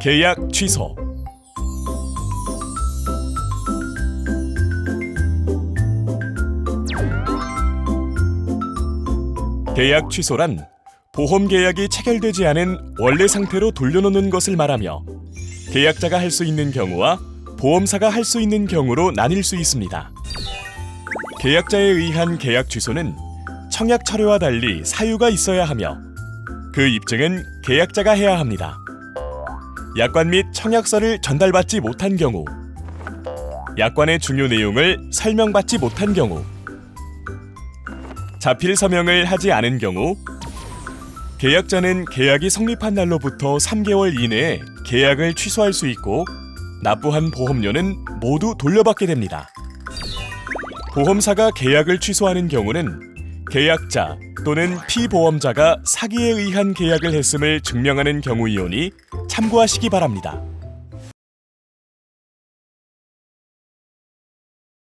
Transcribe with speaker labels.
Speaker 1: 계약 취소 계약 취소란 보험 계약이 체결되지 않은 원래 상태로 돌려놓는 것을 말하며 계약자가 할 수 있는 경우와 보험사가 할 수 있는 경우로 나뉠 수 있습니다. 계약자에 의한 계약 취소는 청약 철회와 달리 사유가 있어야 하며 그 입증은 계약자가 해야 합니다. 약관 및 청약서를 전달받지 못한 경우, 약관의 중요 내용을 설명받지 못한 경우, 자필 서명을 하지 않은 경우, 계약자는 계약이 성립한 날로부터 3개월 이내에 계약을 취소할 수 있고 납부한 보험료는 모두 돌려받게 됩니다. 보험사가 계약을 취소하는 경우는 계약자 또는 피보험자가 사기에 의한 계약을 했음을 증명하는 경우이오니 참고하시기 바랍니다.